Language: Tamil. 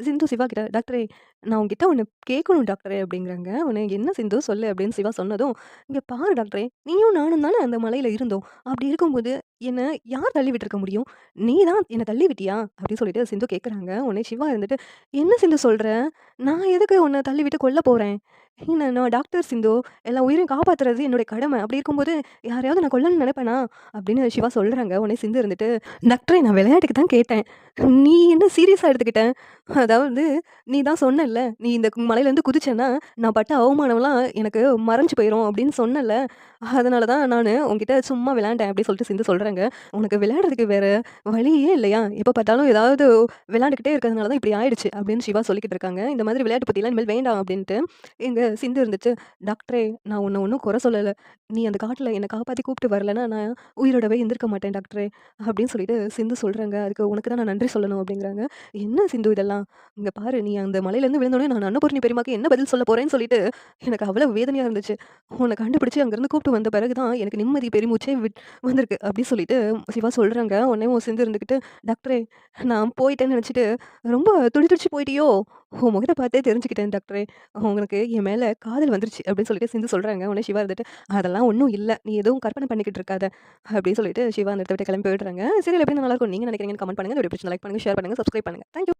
சிந்து சிவா கிட்ட, "டாக்டரே நான் உங்ககிட்ட ஒன்று கேட்கணும் டாக்டரே" அப்படிங்கிறாங்க. உனக்கு "என்ன சிந்து சொல்லு" அப்படின்னு சிவா சொன்னதும், இங்கே பாரு டாக்டரே, நீயும் நானும் தானே அந்த மலையில் இருந்தோம். அப்படி இருக்கும்போது என்ன யார் தள்ளி விட்டுருக்க முடியும்? நீ தான் என்ன தள்ளி விட்டியா?" அப்படின்னு சொல்லிட்டு சிந்து கேட்குறாங்க. உடனே சிவா இருந்துட்டு, "என்ன சிந்து சொல்ற? நான் எதுக்கு உன்ன தள்ளிவிட்டு கொல்ல போறேன்? என்ன நான் டாக்டர் சிந்து. எல்லா உயிரையும் காப்பாத்துறது என்னுடைய கடமை. அப்படி இருக்கும்போது யாரையாவது நான் கொல்லணும்னு நினைப்பேனா?" அப்படின்னு சிவா சொல்றாங்க. உடனே சிந்து இருந்துட்டு, "டாக்டரே நான் விளையாட்டுக்கு தான் கேட்டேன். நீ என்ன சீரியஸா எடுத்துக்கிட்ட? அதாவது நீ தான் சொன்னல்ல, நீ இந்த மலையிலேருந்து குதிச்சேன்னா, நான் பட்ட அவமானம்லாம் எனக்கு மறைஞ்சு போயிரும் அப்படின்னு சொன்னல்ல. அதனால தான் நானு உன்கிட்ட சும்மா விளையாண்டேன்" அப்படின்னு சொல்லிட்டு சிந்து சொல்றாங்க. "உனக்கு விளையாடுறதுக்கு வேற வழியே இல்லையா? எப்போ பார்த்தாலும் ஏதாவது விளையாண்டுக்கிட்டே இருக்கிறதுனால தான் இப்படி ஆயிடுச்சு" அப்படின்னு சிவா சொல்லிக்கிட்டு இருக்காங்க. இந்த மாதிரி விளையாட்டு பற்றிலாம் இனிமேல் வேண்டாம் அப்படின்ட்டு, எங்க சிந்து இருந்துச்சு "டாக்டரே நான் உன்ன ஒன்றும் குறை சொல்லல. நீ அந்த காட்டுல என்னை காப்பாற்றி கூப்பிட்டு வரலன்னா, நான் உயிரோடவே இருந்திருக்க மாட்டேன் டாக்டரே" அப்படின்னு சொல்லிட்டு சிந்து சொல்கிறாங்க "அதுக்கு உனக்கு தான் நான் நன்றி சொல்லணும்" அப்படிங்கிறாங்க. "என்ன சிந்து இதெல்லாம்? இங்க பாரு நீ அந்த மலையிலேருந்து விழுந்தோடனே நான் அன்னபூர்ணி பெருமாக்கு என்ன பதில் சொல்ல போறேன்னு சொல்லிட்டு எனக்கு அவ்வளவு வேதனையா இருந்துச்சு. உன்ன கண்டுபிடிச்சு அங்கேருந்து கூப்பிட்டு வந்த பிறகு தான் எனக்கு நிம்மதி பெருமூச்சே விட் வந்திருக்கு" அப்படி சொல்லிட்டு சிவா சொல்கிறாங்க உடனே உன் சேர்ந்து இருந்துக்கிட்டு, "டாக்டரே நான் போயிட்டேன்னு நினச்சிட்டு ரொம்ப துடி துடிச்சு போயிட்டியோ? உன் பார்த்தே தெரிஞ்சுக்கிட்டேன் டாக்டரே. உங்களுக்கு என் மேலே காதல் வந்துருச்சு" அப்படின்னு சொல்லிட்டு சிந்து சொல்கிறாங்க உடனே சிவா இருந்துட்டு, "அதெல்லாம் ஒன்றும் இல்லை நீ எதுவும் கற்பனை பண்ணிக்கிட்டு இருக்காத" அப்படின்னு சொல்லிட்டு சிவா அந்த இடத்த விட்டு கிளம்பி போயிடுறாங்க. சரி எப்படி நல்லாயிருக்கும் நீங்க நினைக்கிறீங்கன்னு கமெண்ட் பண்ணுங்க. இந்த வீடியோ லைக் பண்ணுங்க, ஷேர் பண்ணுங்க, சப்ஸ்கிரைப் பண்ணுங்க. Thank you.